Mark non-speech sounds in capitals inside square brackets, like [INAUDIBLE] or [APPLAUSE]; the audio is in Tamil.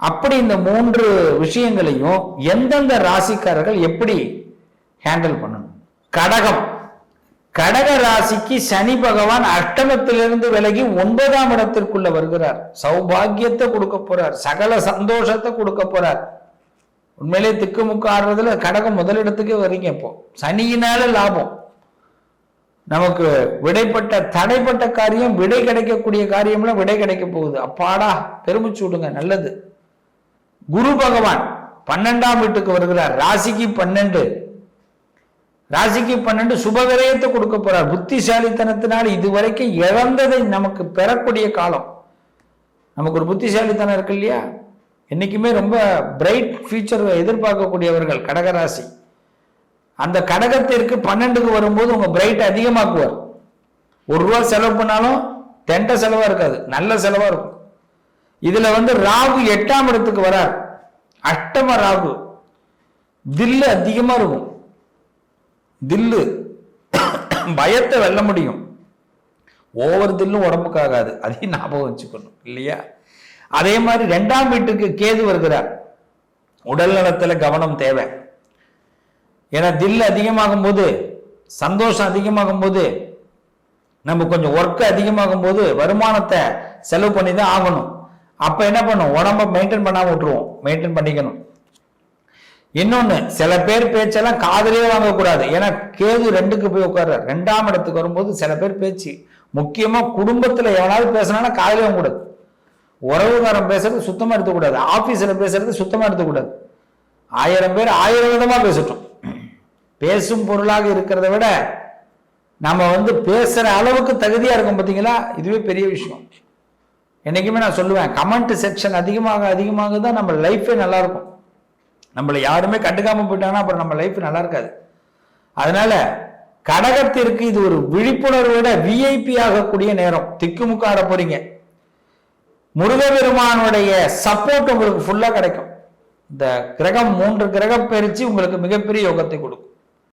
அப்படி இந்த மூன்று விஷயங்களையும் எந்தெந்த ராசிக்காரர்கள் எப்படி ஹேண்டில் பண்ணணும்? கடகம். கடக ராசிக்கு சனி பகவான் அஷ்டமத்திலிருந்து விலகி ஒன்பதாம் இடத்திற்குள்ள வருகிறார். சௌபாகியத்தை கொடுக்க போறார். சகல சந்தோஷத்தை கொடுக்க போறார். உண்மையிலே திக்குமுக்கு ஆடுறதுல கடகம் முதலிடத்துக்கே வரீங்க இப்போ. சனியினால லாபம். நமக்கு விடைப்பட்ட தடைப்பட்ட காரியம் விடை கிடைக்கக்கூடிய காரியம்லாம் விடை கிடைக்க போகுது. அப்பாடா பெருமிச்சு விடுங்க நல்லது. குரு பகவான் பன்னெண்டாம் வீட்டுக்கு வருகிறார். ராசிக்கு பன்னெண்டு. ராசிக்கு பன்னெண்டு சுபவிரயத்தை கொடுக்க போறார். புத்திசாலித்தனத்தினால் இதுவரைக்கும் இழந்ததை நமக்கு பெறக்கூடிய காலம். நமக்கு ஒரு புத்திசாலித்தனம் இருக்கு இல்லையா? என்னைக்குமே ரொம்ப பிரைட் ஃபியூச்சர் எதிர்பார்க்கக்கூடியவர்கள் கடகராசி. அந்த கடகத்திற்கு பன்னெண்டுக்கு வரும்போது உங்க பிரைட் அதிகமாக்குவார். ஒரு ரூபா செலவு பண்ணாலும் தெண்ட செலவா இருக்காது. நல்ல செலவா இருக்கும். இதுல வந்து ராகு எட்டாம் இடத்துக்கு வரார். அஷ்டம ராகு. தில்லு அதிகமா இருக்கும். தில்லு. [COUGHS] பயத்தை வெல்ல முடியும். ஓவர் தில்லும் உடம்புக்கு ஆகாது அதையும் ஞாபகம் வச்சுக்கணும். இல்லையா? அதே மாதிரி ரெண்டாம் வீட்டுக்கு கேது வருகிறார். உடல் நலத்துல கவனம் தேவை. ஏன்னா தில் அதிகமாகும் போது சந்தோஷம் அதிகமாகும் போது நம்ம கொஞ்சம் ஒர்க் அதிகமாகும் போது வருமானத்தை செலவு பண்ணி தான் ஆகணும். அப்போ என்ன பண்ணும்? உடம்ப மெயின்டைன் பண்ணாம விட்டுருவோம். மெயின்டைன் பண்ணிக்கணும். இன்னொன்னு சில பேர் பேச்செல்லாம் காதலே வாங்கக்கூடாது. ஏன்னா கேது ரெண்டுக்கு போய் உட்கார்றார். ரெண்டாம் இடத்துக்கு வரும்போது சில பேர் பேச்சு. முக்கியமா குடும்பத்தில் எவனாவது பேசினாலும் காதலே வாங்கக்கூடாது. உறவுகாரன் பேசுறது சுத்தமா எடுத்துக்கூடாது ஆபீஸ்ல பேசுறது சுத்தமா எடுத்துக்கூடாது ஆயிரம் பேர் ஆயிரம் விதமா பேசட்டும். பேசும் பொருளாக இருக்கிறத விட நம்ம வந்து பேசுற அளவுக்கு தகுதியா இருக்கும் பார்த்தீங்களா இதுவே பெரிய விஷயம். என்றைக்குமே நான் சொல்லுவேன் கமெண்ட் செக்ஷன் அதிகமாக அதிகமாக தான் நம்ம லைஃபே நல்லா இருக்கும். நம்மளை யாருமே கண்டுக்காமல் போயிட்டாங்கன்னா அப்புறம் நம்ம லைஃப் நல்லா இருக்காது. அதனால கடகத்திற்கு இது ஒரு விழிப்புணர்வோட விஐபி ஆகக்கூடிய நேரம். திக்குமுக்காட போறீங்க. முருகபெருமானுடைய சப்போர்ட் உங்களுக்கு ஃபுல்லாக கிடைக்கும். இந்த கிரகம் மூன்று கிரகம் பெருச்சு உங்களுக்கு மிகப்பெரிய யோகத்தை கொடுக்கும்.